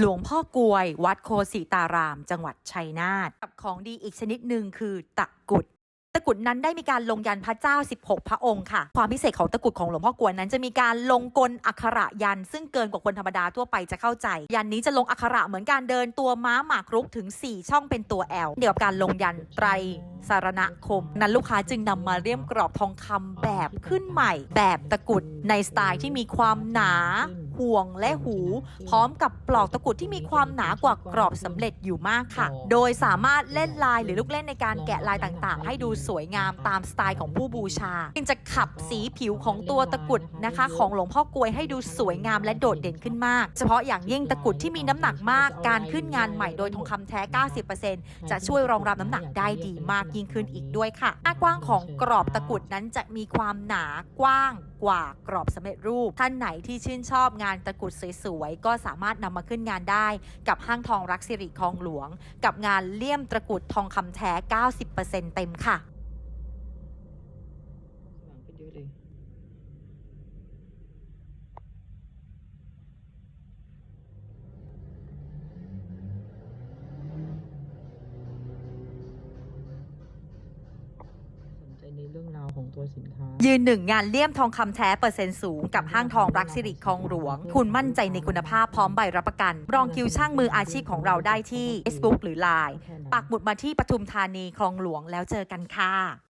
หลวงพ่อกวย วัดโคสิตาราม จังหวัดชัยนาทกับของดีอีกชนิดหนึ่งคือตะกุดตะกุดนั้นได้มีการลงยันพระเจ้า 16 พระองค์ค่ะ ความพิเศษของตะกุดของหลวงพ่อกวยนั้นจะมีการลงกลอักขระยัน ซึ่งเกินกว่าคนธรรมดาทั่วไปจะเข้าใจ ยันนี้จะลงอักขระเหมือนการเดินตัวม้าหมากรุกถึง 4 ช่องเป็นตัว L เดียวกับการลงยันไตรสารณคม นั้นลูกค้าจึงนำมาเลี่ยมกรอบทองคำแบบขึ้นใหม่ แบบตะกุดในสไตล์ที่มีความหนา ห่วงและหู พร้อมกับปลอกตะกรุดที่มีความหนากว่ากรอบสำเร็จอยู่มากค่ะ โดยสามารถเล่นลายหรือลูกเล่นในการแกะลายต่างๆ ให้ดูสวยงามตามสไตล์ของผู้บูชาจึงจะขับสีผิวของตัวตะกรุดนะคะ ของหลวงพ่อกลวยให้ดูสวยงามและโดดเด่นขึ้นมาก เฉพาะอย่างยิ่งตะกรุดที่มีน้ำหนักมาก การขึ้นงานใหม่โดยทองคำแท้ 90%จะช่วยรองรับน้ำหนักได้ดีมากยิ่งขึ้นอีกด้วยค่ะหน้ากว้างของกรอบตะกรุดนั้นจะมีความหนากว้างกว่ากรอบสำเร็จรูป ท่านไหนที่ชื่นชอบงานตะกรุดสวยๆ ก็สามารถนำมาขึ้นงานได้ กับห้างทองรักสิริคลองหลวง กับงานเลี่ยมตะกรุดทองคำแท้ 90%เต็มค่ะ ในเรื่องราวของตัวสินค้า ยืนหนึ่งงานเลี่ยมทองคำแท้เปอร์เซ็นต์สูงกับห้างทองรักสิริคลองหลวง คุณมั่นใจในคุณภาพพร้อมใบรับประกัน รองคิวช่างมืออาชีพของเราได้ที่ Facebook หรือ Line ปักหมุดมาที่ปทุมธานีคลองหลวงแล้วเจอกันค่ะ